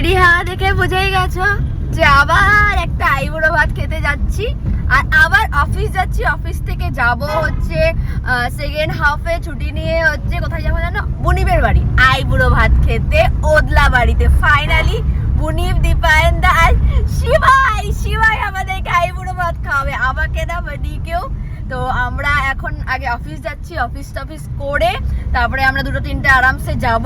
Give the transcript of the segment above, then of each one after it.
Ready হওয়া দেখে বুঝেই গেছো যে আবার একটা আইবুড়ো ভাত খেতে যাচ্ছি। আর আবার অফিস যাচ্ছি, অফিস থেকে যাব হচ্ছে সেকেন্ড হাফে ছুটি নিয়ে হচ্ছে, কোথায় যাব জানো? বুনিবের বাড়ি। আইবুড়ো ভাত খেতে ওদলা বাড়িতে। ফাইনালি বুনিব দীপায়ন দা আর শিবাই শিবাই আমাদেরকে আইবুড়ো ভাত খাওয়াবে। আমাকে না বাড়িকেও তো আমরা এখন আগে অফিস যাচ্ছি অফিস টফিস করে তারপরে আমরা দুটো তিনটে আরামসে যাব।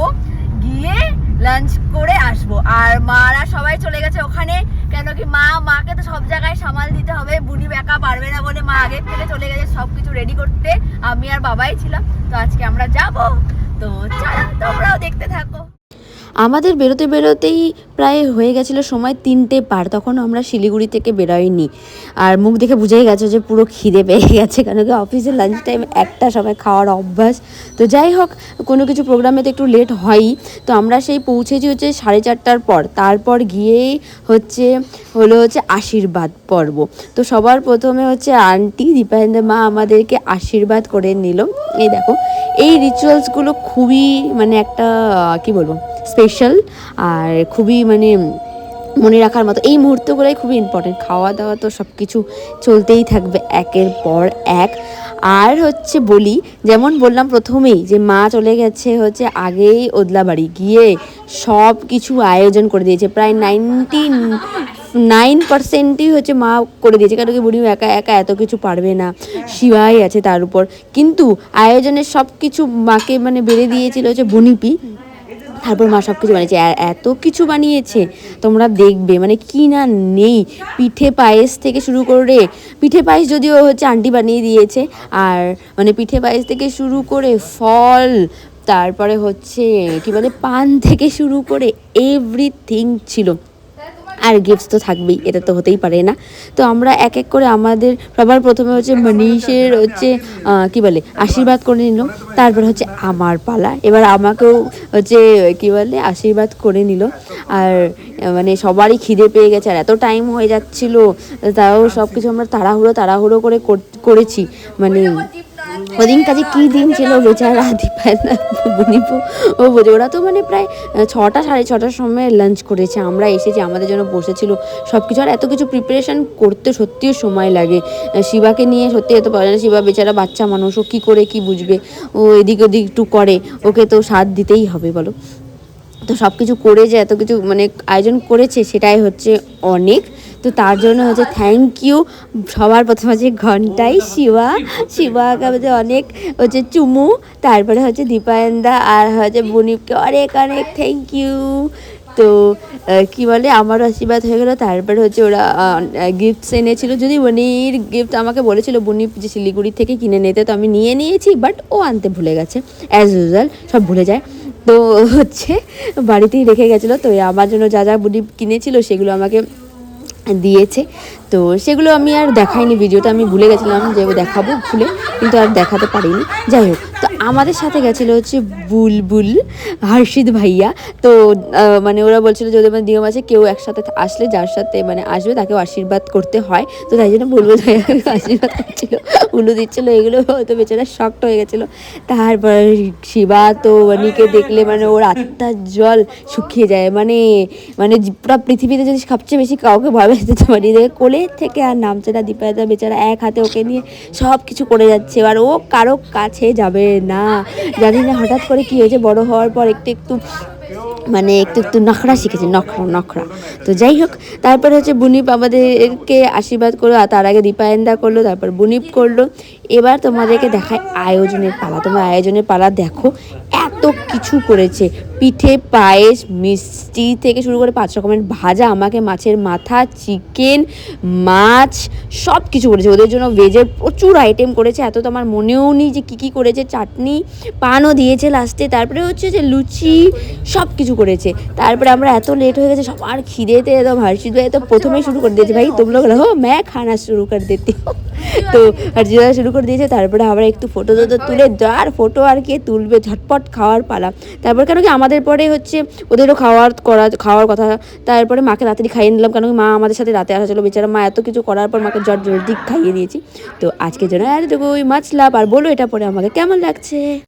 গিয়ে লাঞ্চ করে আসব। আর মারা সবাই চলে গেছে ওখানে কেন কি মা, মাকে তো সব জায়গায় সামাল দিতে হবে। বুড়ি একা পারবে না বলে মা আগের থেকে চলে গেছে সব কিছু রেডি করতে। আমি আর বাবাই ছিলাম, তো আজকে আমরা যাব। তো চলো, তোমরাও দেখতে থাকো। আমাদের বেরোতে বেরোতেই প্রায় হয়ে গেছিল সময় তিনটে পার, তখন আমরা শিলিগুড়ি থেকে বেরোইনি আর মুখ দেখে বুঝেই গেছে যে পুরো খিদে পেয়ে গেছে কেন কি অফিসের লাঞ্চ টাইম একটা সময় খাওয়ার অভ্যাস। তো যাই হোক, কোনো কিছু প্রোগ্রামে তো একটু লেট হয়ই। তো আমরা সেই পৌঁছেছি হচ্ছে সাড়ে চারটার পর, তারপর গিয়েই হচ্ছে, হলো হচ্ছে আশীর্বাদ পর্ব। তো সবার প্রথমে হচ্ছে আন্টি দীপায়নের মা আমাদেরকে আশীর্বাদ করে নিল। এই দেখো, এই রিচুয়ালসগুলো খুবই মানে একটা, কি বলব স্পেশাল আর খুবই মানে মনে রাখার মতো। এই মুহূর্তগুলোই খুবই ইম্পর্টেন্ট খাওয়া দাওয়া তো সব কিছু চলতেই থাকবে একের পর এক। আর হচ্ছে বলি, যেমন বললাম প্রথমেই যে মা চলে গেছে হচ্ছে আগেই ওদলাবাড়ি। গিয়ে সব কিছু আয়োজন করে দিয়েছে। প্রায় নাইনটি নাইন পার্সেন্টই হচ্ছে মা করে দিয়েছে। কারণ কি বুড়ি একা একা এত কিছু পারবে না। শিবাই আছে তার উপর। কিন্তু আয়োজনের সব কিছু মাকে মানে বেড়ে দিয়েছিল হচ্ছে বনিপি। তারপর মা সব কিছু বানিয়েছে। আর এত কিছু বানিয়েছে। তোমরা দেখবে মানে কি না নেই। পিঠে পায়েস থেকে শুরু করে, পিঠে পায়েস যদিও হচ্ছে আন্টি বানিয়ে দিয়েছে, আর মানে পিঠে পায়েস থেকে শুরু করে ফল, তারপরে হচ্ছে কি বলে, পান থেকে শুরু করে এভরিথিং ছিল। আর গিফটস তো থাকবেই, এটা তো হতেই পারে না। তো আমরা এক এক করে আমাদের সবার প্রথমে হচ্ছে মনীষের হচ্ছে কি বলে, আশীর্বাদ করে নিলাম তারপর হচ্ছে আমার পালা। এবার আমাকেও হচ্ছে, কি বলে, আশীর্বাদ করে নিল। আর মানে সবারই খিদে পেয়ে গেছে, আর এত টাইম হয়ে যাচ্ছিল, তাও সব কিছু আমরা তাড়াহুড়ো তাড়াহুড়ো কর- করেছি। মানে ওদিন কাজে কী দিন ছিল বেচারা দীপায়না বুনিপু ও বোঝে, ওরা তো মানে প্রায় ছটা, সাড়ে ছটার সময় লাঞ্চ করেছে। আমরা এসেছি, আমাদের জন্য বসেছিল। সব কিছু আর এত কিছু প্রিপারেশন করতে সত্যিও সময় লাগে। শিবাকে নিয়ে সত্যি এত পারে না শিবা বেচারা বাচ্চা মানুষ, ও কী করে, কি বুঝবে? ও এদিক ওদিক একটু করে। ওকে তো সাথ দিতেই হবে, বলো। তো সব কিছু করে যে এত কিছু মানে আয়োজন করেছে, সেটাই হচ্ছে অনেক। তো তার জন্য হচ্ছে থ্যাংক ইউ সবার প্রথমে হচ্ছে ঘন্টাই শিবা। শিবাকে হচ্ছে অনেক হচ্ছে চুমু। তারপরে হচ্ছে দীপায়নদা আর হচ্ছে বুনিপকে অনেক অনেক থ্যাংক ইউ তো কি বলে? আমারও আশীর্বাদ হয়ে গেলো। তারপরে হচ্ছে ওরা গিফটস এনেছিল। যদি বনির গিফট আমাকে বলেছিল বনি যে শিলিগুড়ি থেকে কিনে নিতে, তো আমি নিয়ে নিয়েছি বাট ও আনতে ভুলে গেছে। অ্যাজ ইউজুয়াল সব ভুলে যায়। তো হচ্ছে বাড়িতেই রেখে গেছিল। তো আমার জন্য যা যা বুনি কিনেছিল, সেগুলো আমাকে দিয়েছে। তো সেগুলো আমি আর দেখাইনি, ভিডিওটা আমি ভুলে গেছিলাম যে দেখাবো ভুলে, কিন্তু আর দেখাতে পারিনি। যাই হোক তো আমাদের সাথে গেছিল হচ্ছে বুলবুল হর্ষিত ভাইয়া। তো মানে ওরা বলছিল যদি মানে নিয়ম আছে, কেউ একসাথে আসলে যার সাথে মানে আসবে তাকেও আশীর্বাদ করতে হয়। তো তাই জন্য বুলবুল ভাইয়া আশীর্বাদ করছিল, উলু দিচ্ছিল, এগুলো তো বেচারা শক্ট হয়ে গেছিল। তারপর শিবা তো অনিকে দেখলে মানে ওর আত্মার জল শুকিয়ে যায়। মানে মানে পুরো পৃথিবীতে যদি সবচেয়ে বেশি কাউকে ভয় পেতে পারি দেখে কোলে থেকে আর নামছে না দীপায়দা বেচারা এক হাতে ওকে নিয়ে সব কিছু করে যাচ্ছে আর ও কারও কাছে যাবে না। জানি না, হঠাৎ করে কি হয়েছে, বড় হওয়ার পর একটু একটু মানে একটু একটু নখরা শিখেছে, নখরা নখরা। তো যাই হোক, তারপরে হচ্ছে বুনিপ আমাদেরকে আশীর্বাদ করল, আর তার আগে দীপায়ন্দা করল, তারপর বুনিপ করল। এবার তোমাদেরকে দেখায় আয়োজনের পালা। তোমরা আয়োজনের পালা দেখো, এত কিছু করেছে। পিঠে পায়েস, মিষ্টি থেকে শুরু করে পাঁচ রকমের ভাজা, আমাকে মাছের মাথা, চিকেন, মাছ সব কিছু করেছে। ওদের জন্য ভেজের প্রচুর আইটেম করেছে। এত তো আমার মনেও নেই যে কী কী করেছে। চাটনি, পানও দিয়েছে লাস্টে তারপরে হচ্ছে যে লুচি সব কিছু করেছে। তারপরে আমরা এত লেট হয়ে গেছে, সবার খিদেতে একদম হর্ষিত ভাই তো প্রথমেই শুরু করে দিয়েছে। ভাই, তোমরা রহো ম্যা খানা শুরু করে দিতে। তো হর্ষিত ভাই শুরু করে দিয়েছে। তারপরে আমরা একটু ফটো তো তুলে, যার ফটো আর কে তুলবে, ঝটপট খাওয়ার পালা। তারপর কেন কি আমাদের পরে হচ্ছে ওদেরও খাওয়ার করা, খাওয়ার কথা। তারপরে মাকে তাড়াতাড়ি খাইয়ে নিলাম, কারণ মা আমাদের সাথে রাতে আসা ছিল। বেচারা মা এত কিছু করার পর মাকে জট জলদি খাইয়ে দিয়েছি। তো আজকের জন্য ওই মাছ লাভ আর বলো এটা পরে আমাকে কেমন লাগছে।